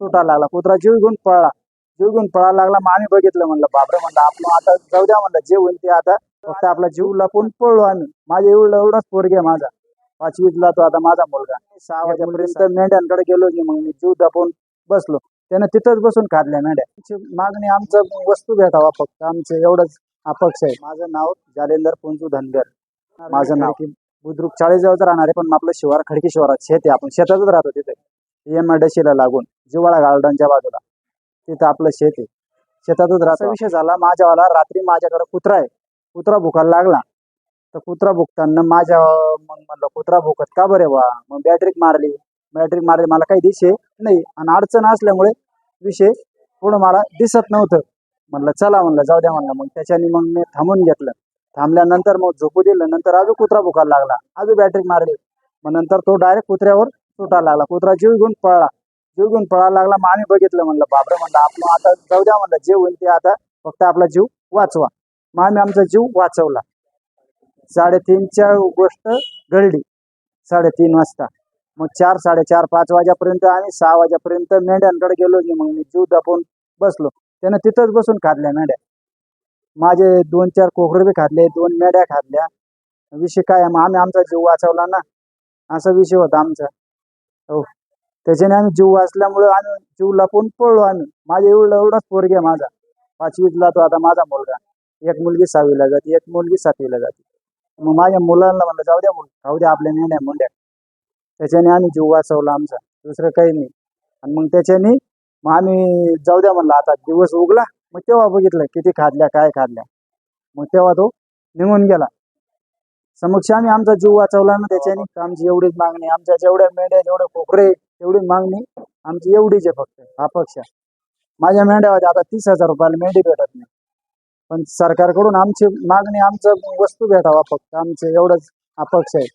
सुटायला लागला. कुत्रा जीव घेऊन पळला. जीव घेऊन पळायला लागला. मग आम्ही बघितलं म्हणलं बापरे! म्हणलं आपण आता जाऊ द्या म्हणलं जे होईल ते आता फक्त आपला जीव लपून पळलो आम्ही. माझ्या एवढं एवढाच पोरगे माझा. पाचवीतला तो आता माझा मुलगा. सहा वाजेपर्यंत मेंढ्यांकडे गेलो नाही मग मी जीव दपवून बसलो. त्यानं तिथंच बसून खाल्ल्या मेंढ्या. मागणी आमचं वस्तू भेटावा फक्त. आमचं एवढंच अपक्ष आहे. माझं नाव जालेंदर पुंजू धनगर. माझं नाव बुद्रुक चाळीसगावचं राहणार आहे पण आपलं शिवार खडकी शिवारात शेत आहे. आपण शेतातच राहतो तिथे. एम ला लागून. जिवाळा गार्डनच्या बाजूला. तिथं आपलं शेत आहे. शेतातच राहता. विषय झाला. माझ्यावाला रात्री माझ्याकडे कुत्रा आहे. कुत्रा भुकायला लागला. तर कुत्रा भुकताना माझ्या मग म्हणलं कुत्रा भुकत का बरे वा मग बॅटरीक मारली. बॅटरी मारली. मला काही दिशे नाही. आणि अडचण असल्यामुळे विषय पुढं मला दिसत नव्हतं. म्हणलं चला म्हणलं जाऊ द्या म्हणलं. मग त्याच्याने मग मी थांबून घेतलं. थांबल्यानंतर मग झोपू दिलं. नंतर अजून कुत्रा भुकायला लागला. अजून बॅटरी मारली. मग नंतर तो डायरेक्ट कुत्र्यावर सुटायला लागला. कुत्रा जीव घेऊन पळला. जीव घेऊन पळायला लागला मग आम्ही बघितलं म्हणलं बापरे म्हणलं आपलं आता जाऊ द्या म्हणलं जे होईल ते आता फक्त आपला जीव वाचवा. मग आम्ही आमचा जीव वाचवला. साडेतीनच्या गोष्ट घडली साडेतीन वाजता. मग चार साडेचार पाच वाजेपर्यंत आणि सहा वाजेपर्यंत मेंढ्यांकडे गेलो नाही मग मी जीव दपवून बसलो. त्यानं तिथंच बसून खाल्ल्या मेंढ्या. माझे दोन चार कोकरे बी खाल्ले दोन मेंढ्या खाल्ल्या. विषय काय मग आम्ही आमचा जीव वाचवला ना. असा विषय होता आमचा. हो. त्याच्याने आम्ही जीव वाचल्यामुळे आम्ही जीव लपून पळलो आम्ही? माझ्या एवढा एवढाच पोरगे आहे माझा. पाचवीतला तो आता माझा मुलगा एक मुलगी सहावीला जाते एक मुलगी सातवीला जाते. मग माझ्या मुलांना म्हणलं जाऊ द्या मुलं खाऊ द्या आपल्या मेंढ्या मुंड्या त्याच्याने आम्ही जीव वाचवला आमचा. दुसरं काही नाही. आणि मग त्याच्याने मग आम्ही जाऊ द्या म्हणलं आता दिवस उगला. मग तेव्हा बघितलं किती खाल्ल्या काय खाल्ल्या मग तेव्हा तो निघून गेला. समक्ष आम्ही आमचा जीव वाचवला ना त्याच्याने. आमची एवढीच मागणी आमच्या जेवढ्या मेंढ्या जेवढे कोकरे एवढी मागणी आमची एवढीच आहे फक्त अपक्ष. माझ्या मेंढ्यामध्ये आता तीस हजार रुपयाला मेंढी भेटत नाही. पण सरकारकडून आमची मागणी आमचं वस्तू भेटावा फक्त आमचं एवढंच अपक्ष आहे.